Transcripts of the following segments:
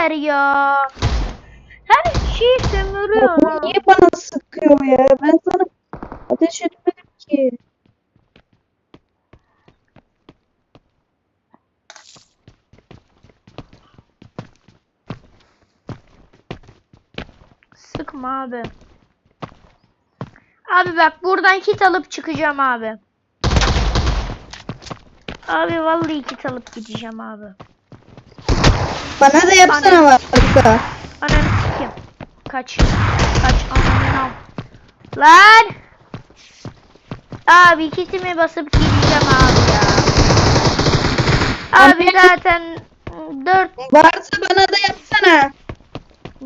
ver ya. Her şeyi Ya sömürüyor. bu niye bana sıkıyor ya? Ben sana ateş etmedim ki. Sıkma abi. Abi bak buradan kit alıp çıkacağım abi. Abi vallahi kit alıp gideceğim abi. Bana da yapsana varsa. Ananı sikeyim. Kaç. Kaç ananı al. Lan. Abi ikisini basıp gideceğim abi ya. Abi zaten 4 Varsa bana da yapsana.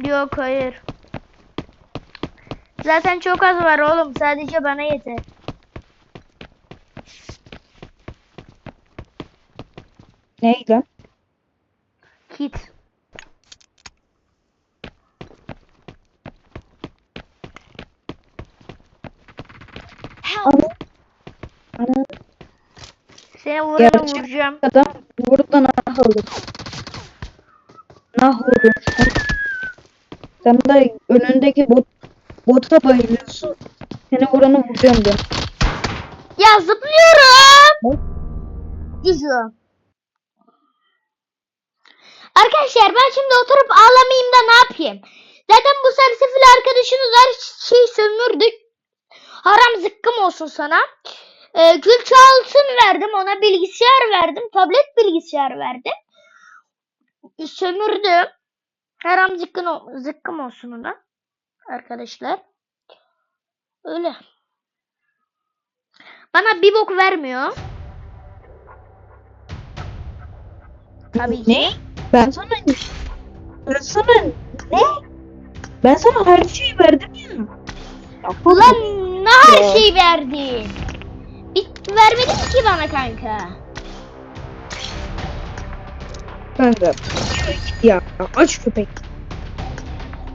yok hayır. Zaten çok az var oğlum. Sadece bana yeter. Ney lan? Kit. Ana. Ana. Seni vurana Gerçek- vuracağım. Adam burada nah olur. Nah olur. Sen de önündeki bot, bota bayılıyorsun. Seni vuranı vuracağım diyor. Ya zıplıyorum. Düşüyor. Arkadaşlar ben şimdi oturup ağlamayayım da ne yapayım? Zaten bu sersefil arkadaşınız her şeyi sömürdük. Haram zıkkım olsun sana. Ee, külçe altın verdim ona bilgisayar verdim. Tablet bilgisayar verdim. Sömürdüm. Haram zıkkım, o- zıkkım olsun ona. Arkadaşlar. Öyle. Bana bir bok vermiyor. Tabii ki. Ne? Ben sana ben sana ne? Ben sana her şeyi verdim ya. Ulan ne her Ya. şey verdin? Bir vermedin ki bana kanka. kanka. git Ya aç köpek.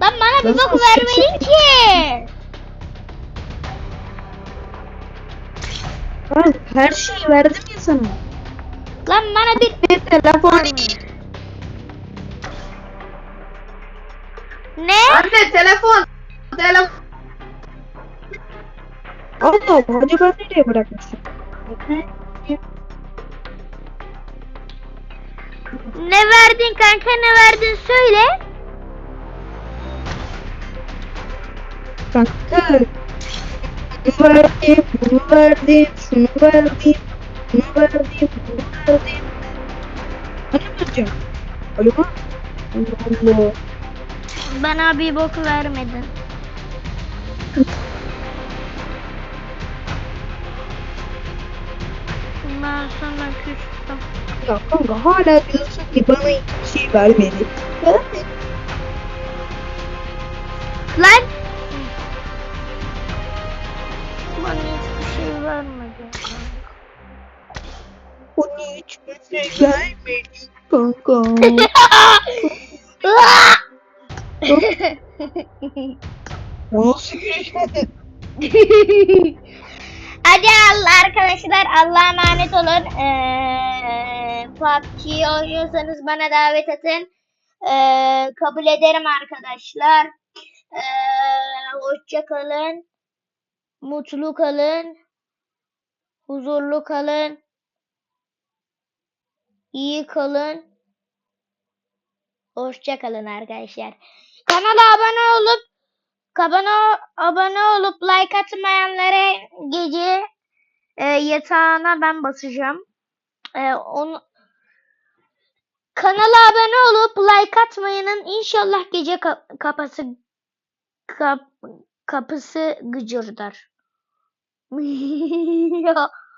Lan bana Ben bir bok vermedin ki. Ben her şeyi verdim ya sana. Lan bana bir Bir telefon ne? Anne telefon. Telefon. Allah Allah acaba nereye bırakmışım? Ne verdin kanka ne verdin söyle. Kanka bunu verdim, bunu verdim, şunu verdim, bunu verdim, bunu verdim. Hani vereceğim? Alo? Allah Allah. Bana bir bok vermedin. Ben sana küstüm. Ya kanka hala diyorsun ki bana hiçbir şey vermedi. Vermedi. Lan! Bana hiçbir şey vermedin kanka. Bana hiçbir şey vermedi kanka. O nasıl gülüşmedi? Hadi Allah arkadaşlar Allah'a emanet olun. Ee, PUBG oynuyorsanız bana davet atın. Ee, kabul ederim arkadaşlar. Ee, hoşça kalın. Mutlu kalın. Huzurlu kalın. İyi kalın. Hoşça kalın arkadaşlar. Kanala abone olup Kabana abone olup like atmayanlara gece e, yatağına ben basacağım. E, onu Kanala abone olup like atmayanın inşallah gece ka- kapısı kap- kapısı gıcırdar.